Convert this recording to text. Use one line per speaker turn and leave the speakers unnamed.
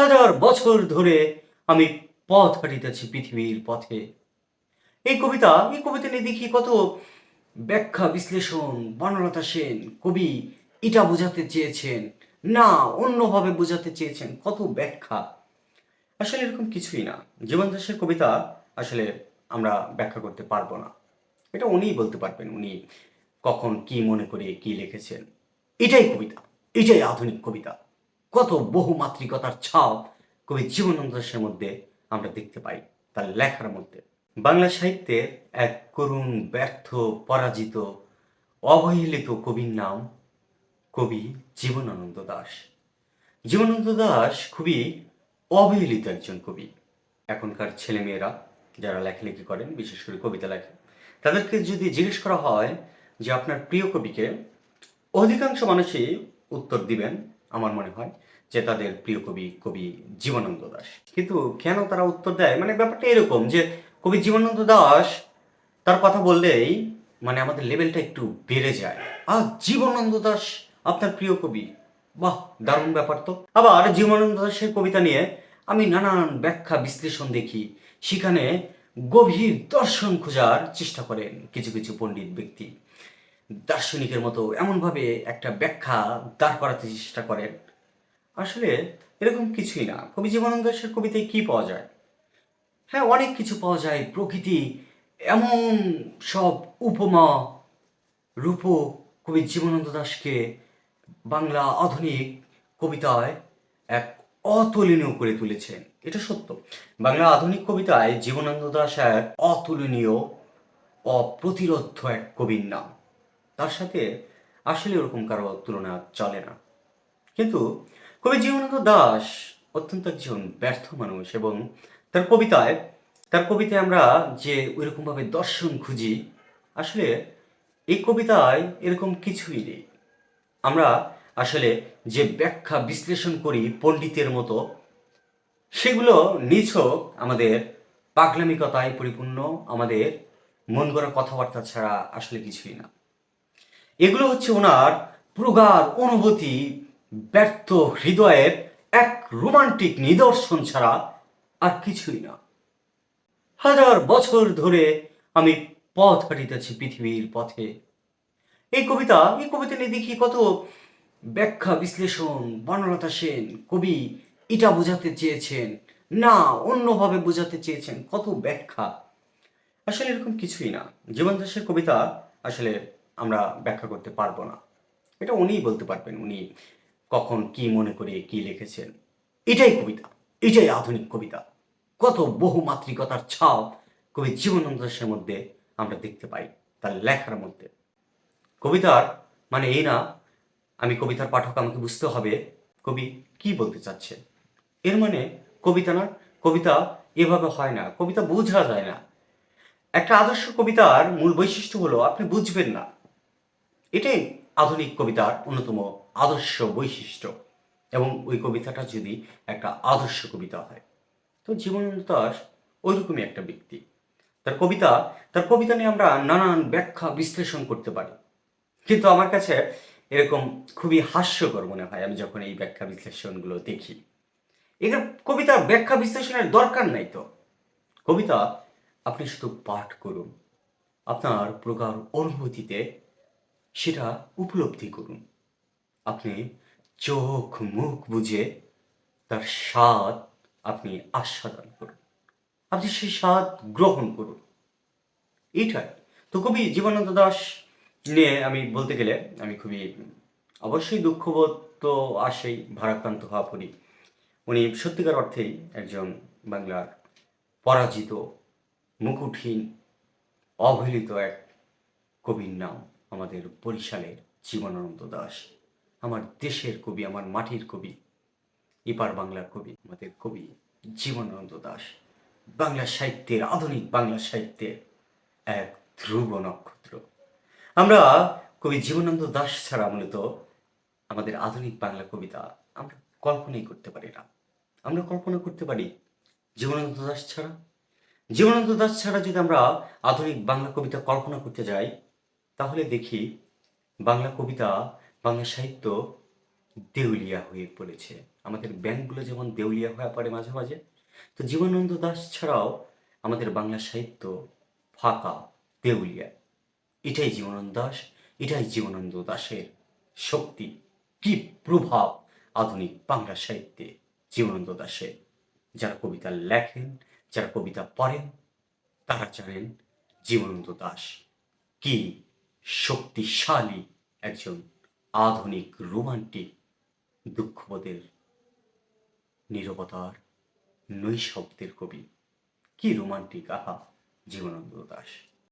হাজার বছর ধরে আমি পথ হাঁটিতেছি পৃথিবীর পথে। এই কবিতা এই কবিতা নিয়ে দেখি কত ব্যাখ্যা, বিশ্লেষণ বনলতা সেন, কবি এটা বোঝাতে চেয়েছেন, না অন্যভাবে বোঝাতে চেয়েছেন, কত ব্যাখ্যা। আসলে এরকম কিছুই না। জীবন দাসের কবিতা আসলে আমরা ব্যাখ্যা করতে পারব না। এটা উনিই বলতে পারবেন, উনি কখন কি মনে করে কি লিখেছেন। এটাই কবিতা, এটাই আধুনিক কবিতা। কত বহুমাত্রিকতার ছাপ কবি জীবনানন্দ দাসের মধ্যে আমরা দেখতে পাই, তার লেখার মধ্যে। বাংলা সাহিত্যের এক করুণ, ব্যর্থ, পরাজিত, অবহেলিত কবির নাম কবি জীবনানন্দ দাশ। জীবনানন্দ দাশ খুবই অবহেলিত একজন কবি। এখনকার ছেলেমেয়েরা যারা লেখালেখি করেন, বিশেষ করে কবিতা লেখেন, তাদেরকে যদি জিজ্ঞেস করা হয় যে আপনার প্রিয় কবিকে, অধিকাংশ মানুষই উত্তর দিবেন আমার মনে হয়, যে তাদের প্রিয় কবি কবি জীবনানন্দ দাশ কিন্তু কেন তারা উত্তর দেয়? মানে ব্যাপারটা এরকম যে, কবি জীবনানন্দ দাশ তার কথা বললেই মানে আমাদের লেভেলটা একটু বেড়ে যায়। আর জীবনানন্দ দাস, আপনার প্রিয় কবি? বাহ, দারুণ ব্যাপার তো। আবার জীবনানন্দ দাসের কবিতা নিয়ে আমি নানান ব্যাখ্যা বিশ্লেষণ দেখি। সেখানে গভীর দর্শন খোঁজার চেষ্টা করেন কিছু কিছু পণ্ডিত ব্যক্তি। দার্শনিকের মতো এমনভাবে একটা ব্যাখ্যা দাঁড় করাতে চেষ্টা করেন। আসলে এরকম কিছুই না। কবি জীবনানন্দ দাশের কবিতায় কি পাওয়া যায়? হ্যাঁ অনেক কিছু পাওয়া যায়। প্রকৃতি, এমন সব উপমা, রূপ কবি জীবনানন্দ দাশকে বাংলা আধুনিক কবিতায় এক অতুলনীয় করে তুলেছেন এটা সত্য। বাংলা আধুনিক কবিতায় জীবনানন্দ দাস এক অতুলনীয় অপ্রতিরোধ এক কবির নাম। সাথে আসলে ওরকম কারও তুলনা চলে না। কিন্তু কবি জীবনানন্দ দাস অত্যন্ত একজন ব্যর্থ মানুষ এবং তার কবিতায় তার কবিতায় আমরা যে ওইরকমভাবে দর্শন খুঁজি, আসলে এই কবিতায় এরকম কিছুই নেই। আমরা আসলে যে ব্যাখ্যা বিশ্লেষণ করি পণ্ডিতের মতো, সেগুলো নিছক আমাদের পাগলামিকতায় পরিপূর্ণ, আমাদের মন গড়া কথাবার্তা ছাড়া আসলে কিছুই না। এগুলো হচ্ছে ওনার প্রগাঢ় অনুভূতি, ব্যর্থ হৃদয়ের এক রোমান্টিক নিদর্শন ছাড়া আর কিছুই না। হাজার বছর ধরে আমি পথ হাঁটিতেছি পৃথিবীর পথে। এই কবিতা এই কবিতা নিয়ে দেখি কত ব্যাখ্যা, বিশ্লেষণ বনলতা সেন, কবি এটা বোঝাতে চেয়েছেন, না, অন্যভাবে বোঝাতে চেয়েছেন, কত ব্যাখ্যা। আসলে এরকম কিছুই না। জীবন দাসের কবিতা আসলে আমরা ব্যাখ্যা করতে পারব না। এটা উনিই বলতে পারবেন, উনি কখন কি মনে করে কি লিখেছেন। এটাই কবিতা, এটাই আধুনিক কবিতা। কত বহুমাত্রিকতার ছাপ কবি জীবনানন্দ দাশের মধ্যে আমরা দেখতে পাই, তার লেখার মধ্যে। কবিতার মানে এই না, আমি কবিতার পাঠক, আমাকে বুঝতে হবে কবি কি বলতে চাচ্ছে। এর মানে কবিতা না, কবিতা এভাবে হয় না, কবিতা বোঝা যায় না। একটা আদর্শ কবিতার মূল বৈশিষ্ট্য হলো, আপনি বুঝবেন না। এটাই আধুনিক কবিতার অন্যতম আদর্শ বৈশিষ্ট্য। এবং ওই কবিতাটা যদি একটা আদর্শ কবিতা হয়, তো জীবনানন্দ দাস ওইরকমই একটা ব্যক্তি। তার কবিতা তার কবিতা নিয়ে আমরা নানান ব্যাখ্যা বিশ্লেষণ করতে পারি। কিন্তু আমার কাছে এরকম খুবই হাস্যকর মনে হয় আমি যখন এই ব্যাখ্যা বিশ্লেষণগুলো দেখি। এদের কবিতার ব্যাখ্যা বিশ্লেষণের দরকার নাই তো। কবিতা, আপনি শুধু পাঠ করুন। আপনার প্রকার অনুভূতিতে সেটা উপলব্ধি করুন। আপনি চোখ, মুখ বুঝে তার স্বাদ আপনি আস্বাদন করুন। আপনি সেই স্বাদ গ্রহণ করুন। এইটাই। তো কবি জীবনানন্দ দাস নিয়ে আমি বলতে গেলে আমি খুবই অবশ্যই দুঃখবোধ তো আসেই, ভারাক্রান্ত হওয়া পড়ি উনি সত্যিকার অর্থেই একজন বাংলার পরাজিত, মুকুটহীন, অবহেলিত এক কবির নাম। আমাদের বরিশালের জীবনানন্দ দাস, আমার দেশের কবি, আমার মাটির কবি, এপার বাংলার কবি, আমাদের কবি জীবনানন্দ দাস, বাংলা সাহিত্যের, আধুনিক বাংলা সাহিত্যের এক ধ্রুব নক্ষত্র। আমরা কবি জীবনানন্দ দাস ছাড়া মূলত আমাদের আধুনিক বাংলা কবিতা আমরা কল্পনাই করতে পারি না। আমরা কল্পনা করতে পারি জীবনানন্দ দাস ছাড়া। জীবনানন্দ দাস ছাড়া যদি আমরা আধুনিক বাংলা কবিতা কল্পনা করতে যাই তাহলে দেখি বাংলা কবিতা, বাংলা সাহিত্য দেউলিয়া হয়ে পড়েছে। আমাদের ব্যাংকগুলো যেমন দেউলিয়া হয়ে পড়ে মাঝে মাঝে, তো জীবনানন্দ দাশ ছাড়াও আমাদের বাংলা সাহিত্য ফাঁকা, দেউলিয়া। এটাই জীবনানন্দ দাস, এটাই জীবনানন্দ দাশের শক্তি। কি প্রভাব আধুনিক বাংলা সাহিত্যে জীবনানন্দ দাশের যারা কবিতা লেখেন, যারা কবিতা পড়েন, তারা জানেন জীবনানন্দ দাস কি শক্তিশালী একজন আধুনিক রোমান্টিক দুঃখবোধের নিরবতার নৈশব্দের কবি। কি রোমান্টিক আহা জীবনানন্দ দাস।